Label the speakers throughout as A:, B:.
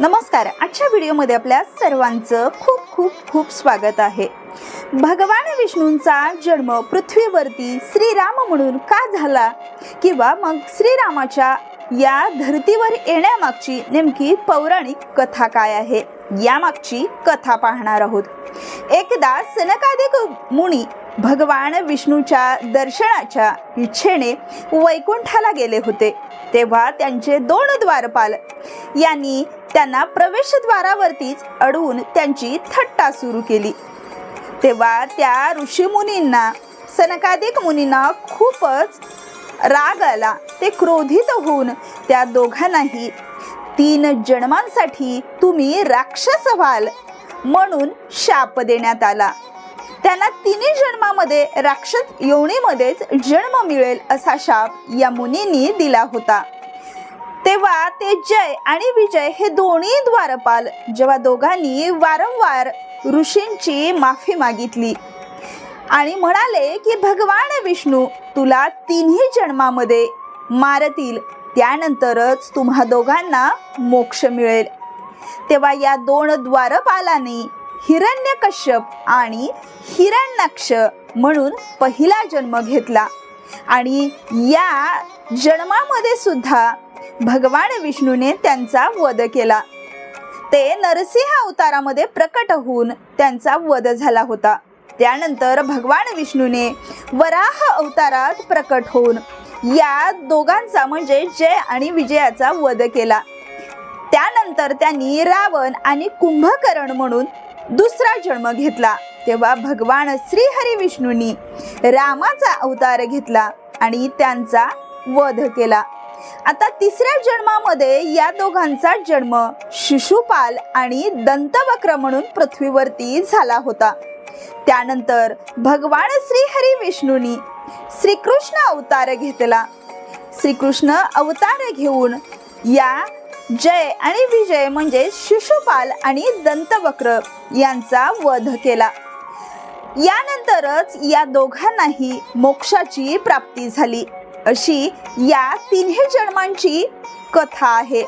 A: नमस्कार. आजच्या व्हिडिओमध्ये आपल्या सर्वांचं खूप खूप खूप स्वागत आहे. भगवान विष्णूंचा जन्म पृथ्वीवरती श्रीराम म्हणून का झाला? किंवा मग श्रीरामाच्या या धर्तीवर येण्यामागची नेमकी पौराणिक कथा काय आहे? यामागची कथा पाहणार आहोत. एकदा सनकादिक मुनी भगवान विष्णूच्या दर्शनाच्या इच्छेने वैकुंठाला गेले होते. तेव्हा त्यांचे दोन द्वारपाल यांनी त्यांना प्रवेशद्वारावरतीच अडवून त्यांची थट्टा सुरू केली. तेव्हा त्या ऋषीमुनींना सनकादिक मुनींना खूपच राग आला. ते क्रोधित होऊन त्या दोघांनाही तीन जन्मांसाठी तुम्ही राक्षस व्हाल म्हणून शाप देण्यात आला. त्यांना तिन्ही जन्मामध्ये राक्षस योनीमध्येच जन्म मिळेल असा शाप या मुनींनी दिला होता. तेव्हा ते जय आणि विजय हे दोन्ही द्वारपाल जेव्हा दोघांनी वारंवार ऋषींची माफी मागितली आणि म्हणाले की भगवान विष्णू तुला तिन्ही जन्मामध्ये मारतील त्यानंतरच तुम्हा दोघांना मोक्ष मिळेल. तेव्हा या दोन द्वारपालांनी हिरण्यकश्यप आणि हिरण्याक्ष म्हणून पहिला जन्म घेतला. आणि या जन्मामध्ये सुद्धा भगवान विष्णूने त्यांचा वध केला. ते नरसिंह अवतारामध्ये प्रकट होऊन त्यांचा वध झाला होता. त्यानंतर भगवान विष्णूने वराह अवतारात प्रकट होऊन या दोघांचा म्हणजे जय आणि विजयाचा वध केला. त्यानंतर त्यांनी रावण आणि कुंभकर्ण म्हणून दुसरा जन्म घेतला. तेव्हा भगवान श्रीहरी विष्णूंनी रामाचा अवतार घेतला आणि त्यांचा वध केला. आता तिसऱ्या जन्मामध्ये या दोघांचा जन्म शिशुपाल आणि दंतवक्र म्हणून पृथ्वीवरती झाला होता. त्यानंतर भगवान श्रीहरी विष्णूंनी श्रीकृष्ण अवतार घेतला. श्रीकृष्ण अवतार घेऊन या जय आणि विजय म्हणजे शिशुपाल आणि दंतवक्र यांचा वध केला. यानंतरच या दोघांनाही मोक्षाची प्राप्ती झाली. अशी या तिन्ही जन्मांची कथा आहे.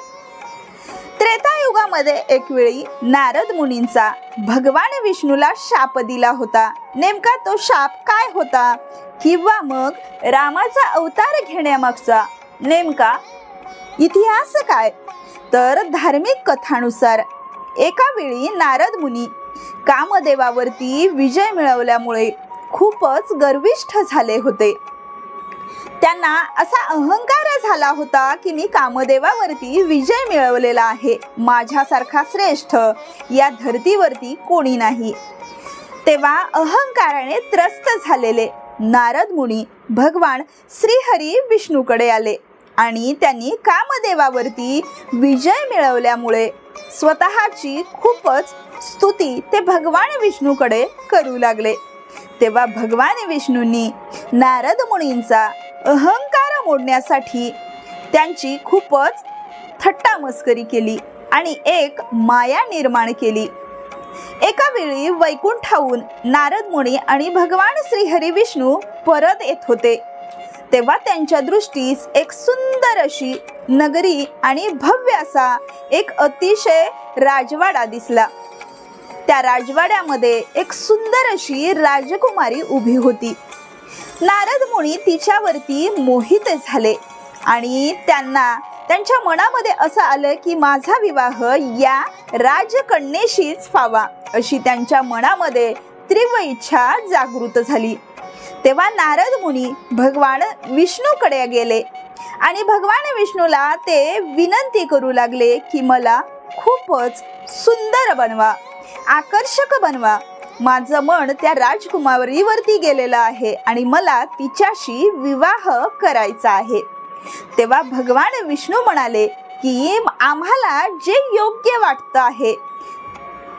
A: त्रेतायुगामध्ये एक वेळी नारद मुनींचा भगवान विष्णूला शाप दिला होता. नेमका तो शाप काय होता? किंवा मग रामाचा अवतार घेण्यामागचा नेमका इतिहास काय? तर धार्मिक कथानुसार एका वेळी नारद मुनी कामदेवावरती विजय मिळवल्यामुळे खूपच गर्विष्ठ झाले होते. त्यांना असा अहंकार झाला होता की मी कामदेवावरती विजय मिळवलेला आहे. माझ्यासारखा श्रेष्ठ या धर्तीवरती कोणी नाही. तेव्हा अहंकाराने त्रस्त झालेले नारद मुनी भगवान श्रीहरी विष्णूकडे आले. आणि त्यांनी कामदेवावरती विजय मिळवल्यामुळे स्वतःची खूपच स्तुती ते भगवान विष्णूकडे करू लागले. तेव्हा भगवान विष्णूंनी नारद मुनींचा अहंकार मोडण्यासाठी त्यांची खूपच थट्टा मस्करी केली आणि एक माया निर्माण केली. एका वेळी वैकुंठाहून नारद मुनी आणि भगवान श्रीहरी विष्णू परत येत होते. तेव्हा त्यांच्या दृष्टीस एक सुंदर अशी नगरी आणि भव्य असा एक अतिशय राजवाडा दिसला. त्या राजवाड्यामध्ये एक सुंदर अशी राजकुमारी उभी होती. नारद मुनी तिच्यावरती मोहित झाले आणि त्यांना त्यांच्या मनामध्ये असं आलं की माझा विवाह या राजकन्येशीच व्हावा अशी त्यांच्या मनामध्ये तीव्र इच्छा जागृत झाली. तेव्हा नारद मुनी भगवान विष्णूकडे गेले. आणि भगवान विष्णूला ते विनंती करू लागले की मला खूपच सुंदर बनवा आकर्षक बनवा. माझं मन त्या राजकुमारीवरती गेलेलं आहे आणि मला तिच्याशी विवाह करायचा आहे. तेव्हा भगवान विष्णू म्हणाले की आम्हाला जे योग्य वाटतं आहे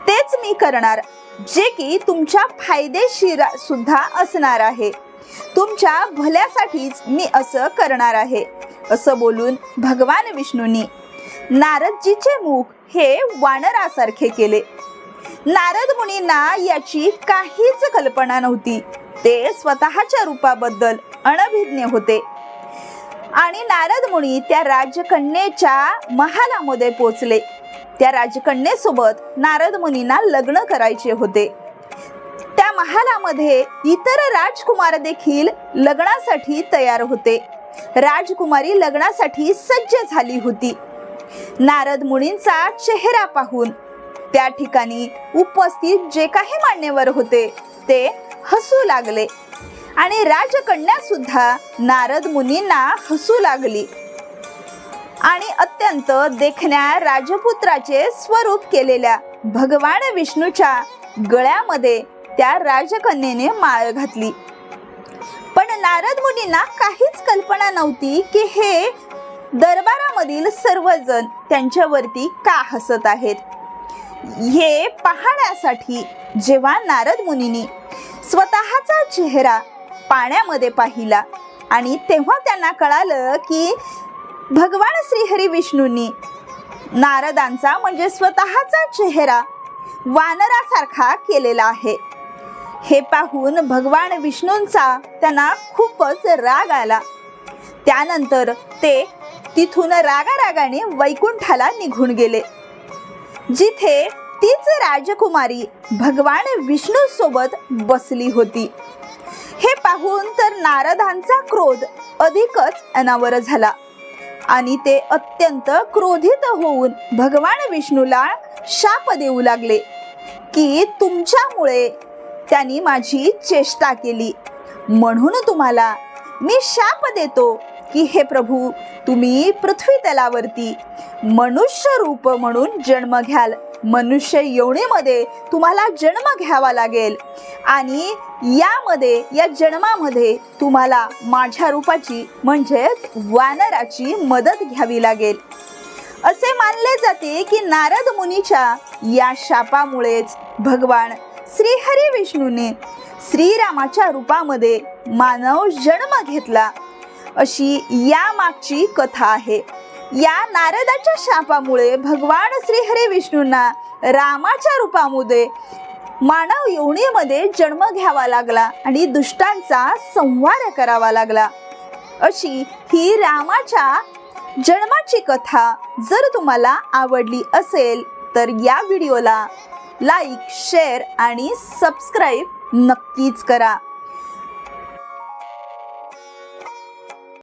A: तेच मी करणार. जे की तुमच्या फायदेशीर सुद्धा असणार आहे. तुमच्या भल्यासाठीच मी असं करणार आहे. असं बोलून भगवान विष्णूंनी नारदजीचे मुख हे वानरासारखे केले. नारद मुनींना याची काहीच कल्पना नव्हती. ते स्वतःच्या रूपाबद्दल अनभिज्ञ होते. आणि नारद मुनी त्या राजकन्येच्या महालामध्ये पोचले. त्या राजकन्येसोबत नारद मुनींना लग्न करायचे होते. त्या महालामध्ये इतर राजकुमार देखील लग्नासाठी तयार होते. राजकुमारी लग्नासाठी सज्ज झाली होती. नारद मुनींचा चेहरा पाहून त्या ठिकाणी उपस्थित जे काही मान्यवर होते ते हसू लागले. आणि राजकन्या सुद्धा नारद मुनींना हसू लागली. आणि अत्यंत देखण्या राजपुत्राचे स्वरूप केलेल्या भगवान विष्णूच्या गळ्यामध्ये त्या राजकन्येने माळ घातली. पण नारद मुनींना काहीच कल्पना नव्हती की हे दरबारामधील सर्वजण त्यांच्यावरती का हसत आहेत? हे पाहण्यासाठी जेव्हा नारद मुनींनी स्वतःचा चेहरा पाण्यामध्ये पाहिला आणि तेव्हा त्यांना कळालं की भगवान श्रीहरी विष्णूंनी नारदांचा म्हणजे स्वतःचा चेहरा वानरासारखा केलेला आहे. हे पाहून भगवान विष्णूंचा त्यांना खूपच राग आला. त्यानंतर ते तिथून रागारागाने वैकुंठाला निघून गेले. जिथे तीच राजकुमारी भगवान विष्णू सोबत बसली होती. हे पाहून तर नारदांचा क्रोध अधिकच अनावर झाला. आणि ते अत्यंत क्रोधित होऊन भगवान विष्णूला शाप देऊ लागले की तुमच्यामुळे त्यांनी माझी चेष्टा केली. म्हणून तुम्हाला मी शाप देतो की हे प्रभू तुम्ही पृथ्वी तलावरती मनुष्य रूप म्हणून जन्म घ्याल. मनुष्य योनीमध्ये तुम्हाला जन्म घ्यावा लागेल. आणि यामध्ये या जन्मामध्ये तुम्हाला माझ्या रूपाची म्हणजेच वानराची मदत घ्यावी लागेल. असे मानले जाते की नारद मुनीच्या या शापामुळेच भगवान श्रीहरी विष्णूने श्रीरामाच्या रूपामध्ये मानव जन्म घेतला. अशी यामागची कथा आहे. या नारदाच्या शापामुळे भगवान श्रीहरी विष्णूंना रामाच्या रूपामध्ये मानव योनीमध्ये जन्म घ्यावा लागला आणि दुष्टांचा संहार करावा लागला. अशी ही रामाच्या जन्माची कथा जर तुम्हाला आवडली असेल तर या व्हिडिओला लाईक शेअर आणि सबस्क्राईब नक्कीच करा.